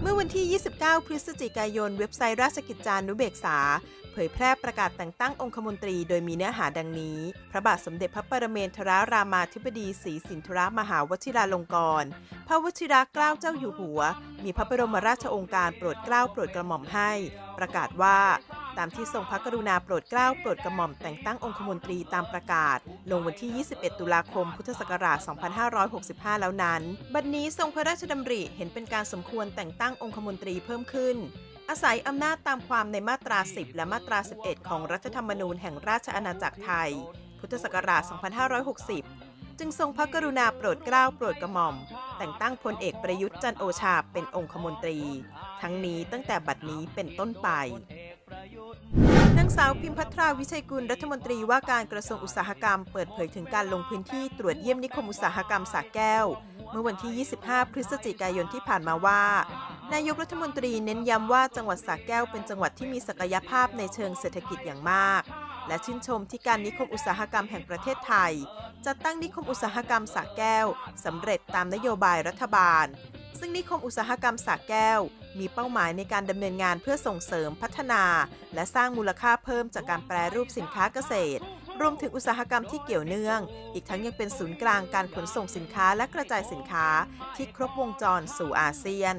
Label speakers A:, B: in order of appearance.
A: เมื่อวันที่ 29 พฤศจิกายน เว็บไซต์ราชกิจจานุเบกษา เผยแพร่ประกาศแต่งตั้งองคมนตรีโดยมีเนื้อหาดังนี้ พระบาทสมเด็จพระปรเมนทรรามาธิบดีศรีสินทรมหาวชิราลงกรณ์พระวชิระเกล้าเจ้าอยู่หัว มีพระบรมราชโองการโปรดเกล้าโปรดกระหม่อมให้ ประกาศว่า ตามที่ทรงพระกรุณาโปรดเกล้าโปรดกระหม่อมแต่งตั้งองคมนตรีตามประกาศ ลงวันที่ 21 ตุลาคม พุทธศักราช 2565 แล้วนั้น บัดนี้ทรงพระราชดำริเห็นเป็นการสมควรแต่งตั้งองคมนตรีเพิ่มขึ้น อาศัยอำนาจตามความในมาตรา 10 และมาตรา 11 ของรัฐธรรมนูญแห่งราชอาณาจักรไทย พุทธศักราช 2560 จึงทรงพระกรุณาโปรดเกล้าโปรดกระหม่อม แต่งตั้งพลเอกประยุทธ์จันโอชาเป็นองคมนตรี ทั้งนี้ตั้งแต่บัดนี้เป็นต้นไป นางสาวพิมพัทราวิชัยกุลรัฐมนตรีว่าการกระทรวงอุตสาหกรรมเปิดเผยถึงการลงพื้นที่ตรวจเยี่ยมนิคมอุตสาหกรรมสาแก้ว เมื่อวันที่ 25 พฤศจิกายนที่ผ่านมาว่า นายกรัฐมนตรีเน้นย้ำว่าจังหวัดสระแก้วเป็นจังหวัดที่มีศักยภาพในเชิงเศรษฐกิจอย่างมาก และชื่นชมที่การนิคมอุตสาหกรรมแห่งประเทศไทย จัดตั้งนิคมอุตสาหกรรมสระแก้วสำเร็จตามนโยบายรัฐบาล ซึ่งนิคมอุตสาหกรรมสระแก้ว มีเป้าหมายในการดำเนินงานเพื่อส่งเสริมพัฒนา และสร้างมูลค่าเพิ่มจากการแปรรูปสินค้าเกษตร รวมถึงอุตสาหกรรมที่เกี่ยวเนื่อง อีกทั้งยังเป็นศูนย์กลางการขนส่งสินค้าและกระจายสินค้าที่ครบวงจรสู่อาเซียน